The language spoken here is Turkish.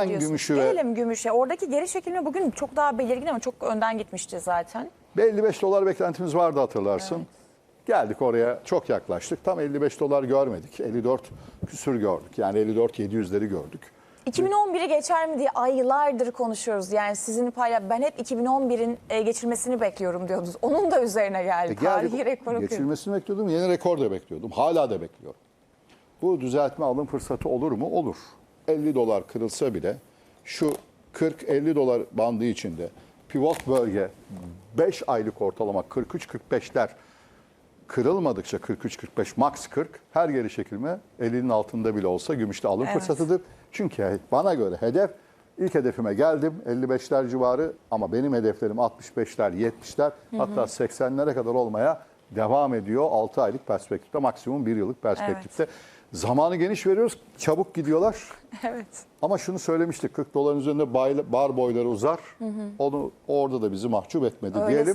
Hemen gümüşü ve- Gelelim gümüşe. Oradaki geri çekilme bugün çok daha belirgin ama çok önden gitmişti zaten. Bir 55 dolar beklentimiz vardı hatırlarsın. Geldik oraya çok yaklaştık. Tam 55 dolar görmedik. 54 küsür gördük. Yani 54 700'leri gördük. 2011'i geçer mi diye aylardır konuşuyoruz. Yani sizin payla ben hep 2011'in e, geçilmesini bekliyorum diyordunuz. Onun da üzerine geldi. E, Tarihi geldik. rekoru. Geçilmesini bekliyordum. Yeni rekor da bekliyordum. Hala da bekliyorum. Bu düzeltme alım fırsatı olur mu? Olur. 50 dolar kırılsa bile şu 40-50 dolar bandı içinde pivot bölge 5 aylık ortalama 43-45'ler kırılmadıkça 43-45 max 40 her geri çekilme 50'nin altında bile olsa gümüşte alım Evet. fırsatıdır. Çünkü bana göre hedef ilk hedefime geldim 55'ler civarı ama benim hedeflerim 65'ler 70'ler hatta 80'lere kadar olmaya devam ediyor 6 aylık perspektifte maksimum 1 yıllık perspektifte. Zamanı geniş veriyoruz çabuk gidiyorlar. Evet. Ama şunu söylemiştik 40 doların üzerinde bar boyları uzar. Onu orada da bizi mahcup etmedi Öyle diyelim.